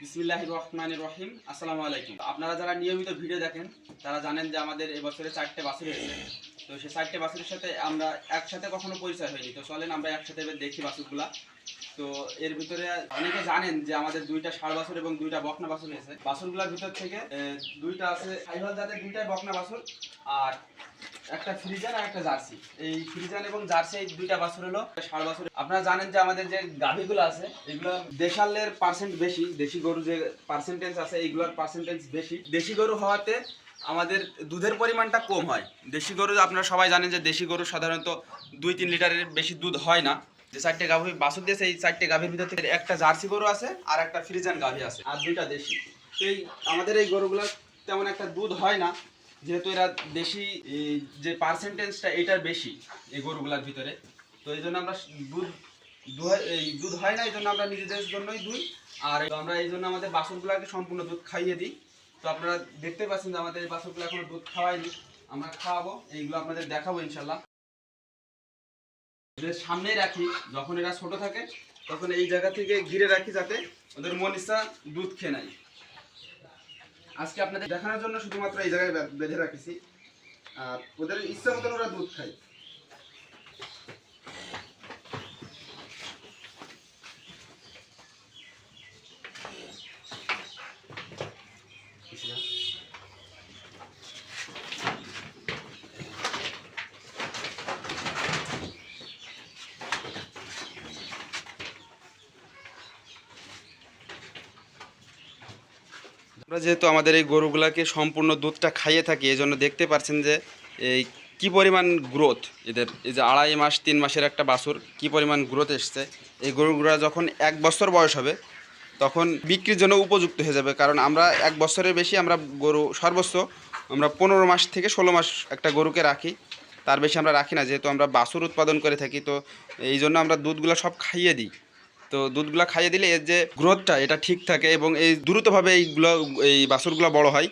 বিসমিল্লাহ রহমান রহিম। আসসালামু আলাইকুম। আপনারা যারা নিয়মিত ভিডিও দেখেন, তারা জানেন যে আমাদের এবছরে চারটে বাছুর হয়েছে। তো সেই চারটে বাছুরের সাথে আমরা একসাথে কখনো পরিচয় হয়নি। তো চলেন আমরা একসাথে এবার দেখি বাছুরগুলা তো এর ভিতরে অনেকে জানেন যে আমাদের দুইটা ষাড় বাছুর এবং দুইটা বকনা বাছুর হয়েছে বাছুরগুলোর ভিতর থেকে দুইটা আছে সাইভাল জাতের দুইটাই বকনা বাছুর আর একটা ফ্রিজান আর একটা জার্সি। এই ফ্রিজান এবং জার্সি এই দুইটা বাছুর হলো ষাড় বাছুর আপনারা জানেন যে আমাদের যে গাভীগুলো আছে, এগুলো দেশালের পার্সেন্ট বেশি, দেশি গরু যে পার্সেন্টেজ আছে, এইগুলোর পার্সেন্টেজ বেশি। দেশি গরু হওয়াতে আমাদের দুধের পরিমাণটা কম হয়। দেশি গরু আপনারা সবাই জানেন যে দেশি গরু সাধারণত দুই তিন লিটারের বেশি দুধ হয় না। যে চারটে গাভী, বাছুর দিয়েছে এই চারটে গাভীর ভিতর থেকে একটা জার্সি গরু আছে আর একটা ফ্রিজান গাভী আছে আর দুইটা দেশি। তো এই আমাদের এই গরুগুলো তেমন একটা দুধ হয় না। যেহেতু এরা দেশি যে পার্সেন্টেজটা এটার বেশি এই গরুগুলার ভিতরে। তো এই জন্য আমরা দুধ, এই দুধ হয় না, এই জন্য আমরা নিজেদের জন্যই দুই। আর আমরা এই জন্য আমাদের বাছুরগুলোকে সম্পূর্ণ দুধ খাইয়ে দিই। তো আপনারা দেখতে পাচ্ছেন যে আমাদের এই বাছুরগুলো এখনও দুধ খাওয়াইনি আমরা খাওয়াবো, এইগুলো আপনাদের দেখাবো ইনশাল্লাহ এদের সামনে রাখি, যখন এরা ছোট থাকে, তখন এই জায়গা থেকে ঘিরে রাখি যাতে ওদের মন ইচ্ছা দুধ খেয়ে নেয়। আজকে আপনাদের দেখানোর জন্য শুধুমাত্র এই জায়গায় বেঁধে রাখেছি। আর ওদের ইচ্ছা মতন ওরা দুধ খায়। আমরা যেহেতু আমাদের এই গরুগুলাকে সম্পূর্ণ দুধটা খাইয়ে থাকি এই জন্য দেখতে পাচ্ছেন যে এই কী পরিমাণ গ্রোথ এদের, এই যে আড়াই মাস, তিন মাসের একটা বাছুর, কি পরিমাণ গ্রোথ এসছে। এই গরুগুলা যখন এক বছর বয়স হবে, তখন বিক্রির জন্য উপযুক্ত হয়ে যাবে। কারণ আমরা এক বছরের বেশি আমরা গরু সর্বোচ্চ আমরা পনেরো মাস থেকে ষোলো মাস একটা গরুকে রাখি। তার বেশি আমরা রাখি না, যেহেতু আমরা বাছুর উৎপাদন করে থাকি, তো এই জন্য আমরা দুধগুলো সব খাইয়ে দিই। তো দুধগুলো খাইয়ে দিলে এর যে গ্রোথটা এটা ঠিক থাকে এবং এই দ্রুতভাবে এইগুলো, এই বাছুরগুলো বড় হয়।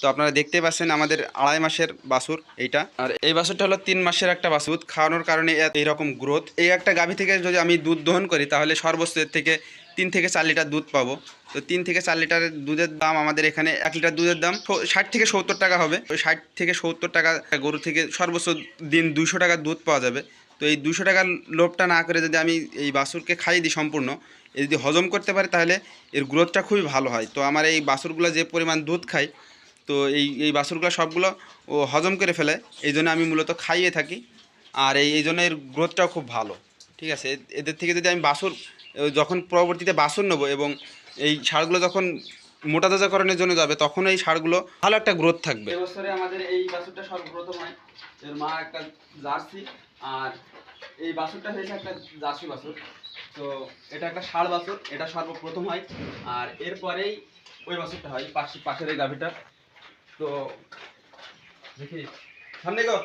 তো আপনারা দেখতে পাচ্ছেন আমাদের আড়াই মাসের বাছুর এইটা। আর এই বাছুরটা হলো তিন মাসের একটা দুধ খাওয়ানোর কারণে এইরকম গ্রোথ এই একটা গাভী থেকে যদি আমি দুধ দহন করি, তাহলে সর্বোচ্চ থেকে তিন থেকে চার লিটার দুধ পাবো। তো তিন থেকে চার লিটারের দুধের দাম আমাদের এখানে এক লিটার দুধের দাম ষাট থেকে সত্তর টাকা হবে। ওই ষাট থেকে সত্তর টাকা গরু থেকে সর্বোচ্চ দিন দুইশো টাকার দুধ পাওয়া যাবে। তো এই দুশো টাকার লোভটা না করে যদি আমি এই বাছুরকে খাইয়ে দিই সম্পূর্ণ, এ যদি হজম করতে পারে তাহলে এর গ্রোথটা খুবই ভালো হয়। তো আমার এই বাসুরগুলো যে পরিমাণ দুধ খায়, তো এই এই বাসুরগুলো সবগুলো ও হজম করে ফেলে, এই জন্য আমি মূলত খাইয়ে থাকি আর এই এই জন্য এর গ্রোথটাও খুব ভালো। ঠিক আছে? এদের থেকে যদি আমি বাসুর যখন পরবর্তীতে বাসুর নেব এবং এই সারগুলো যখন মোটা তাজাকরণের জন্য যাবে, তখন এই সারগুলো ভালো একটা গ্রোথ থাকবে। এবছরে আমাদের এই বাছুরটা সর্বপ্রথম হয়। এর মা একটা জার্সি আর এই বাছুরটা হয়েছে একটা জার্সি বাছুর। তো এটা একটা ষাড় বাছুর, এটা সর্বপ্রথম হয়। আর এরপরেই ওই বাছুরটা হয়, পাশে পাশের এই গাভিটা। তো দেখি, সামনে গো।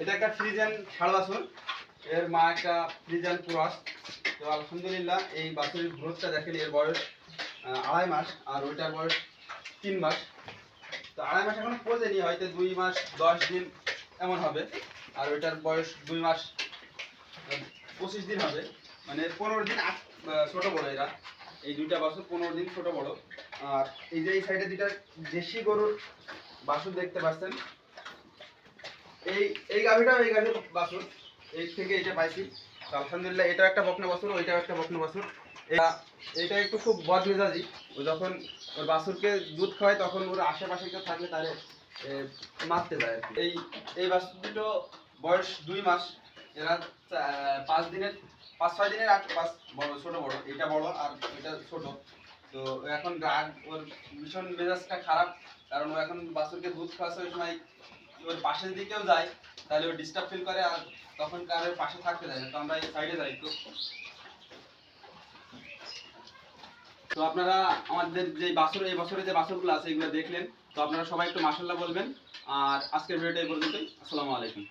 এটা একটা ফ্রিজেন ষাড় বাছুর। এর মা একটা ফ্রিজেন ক্রস তো আলহামদুলিল্লাহ, এই বাছুরের গ্রোথটা দেখেন, এর বয়স আড়াই মাস, আর ওইটার বয়স তিন মাস। তো আড়াই মাস এখনও পৌঁছেনি হয়তো দুই মাস, দশ দিন এমন হবে। আর ওইটার বয়স দুই মাস পঁচিশ দিন হবে। মানে পনেরো দিন ছোট বড় এরা। এই দুইটা বাছুর পনেরো দিন ছোট বড়। আর এই যে এই সাইডে দুইটা দেশি গরুর বাছুর দেখতে পাচ্ছেন। এই এই গাভিটাও এই গাভির বাছুর। এই থেকে এটা পাইছি। আলহামদুলিল্লাহ এটা একটা বকনা বাছুর ওইটাও একটা বকনা বাছুর। এটা এটা একটু খুব বদ মেজাজি ও যখন ওর বাছুরকে দুধ খাওয়ায় তখন ওর আশেপাশে কেউ থাকলে এ, মারতে যায় এই এই বাছুর দুটো বয়স দুই মাস। এরা পাঁচ দিনের, পাঁচ ছয় দিনের আগ পাঁচ বড়, ছোট বড়। এটা বড় আর এটা ছোট। তো এখন রাগ ওর ভীষণ মেজাজটা খারাপ। কারণ ও এখন বাছুরকে দুধ খাওয়াচ্ছে ওই সময় ওর পাশের দিকেও যায়। তাহলে ও ডিস্টার্ব ফিল করে আর তখন কারোর পাশে থাকতে যায় না। তো আমরা এই সাইডে যাই একটু। তো আপনারা আমাদের যে বাসর, এই বছরে যে বাসরগুলো আছে, এগুলো দেখলেন। তো আপনারা সবাই একটু মাসাল্লাহ বলবেন। আর আজকের ভিডিওটা এই পর্যন্তই। আসসালামু আলাইকুম।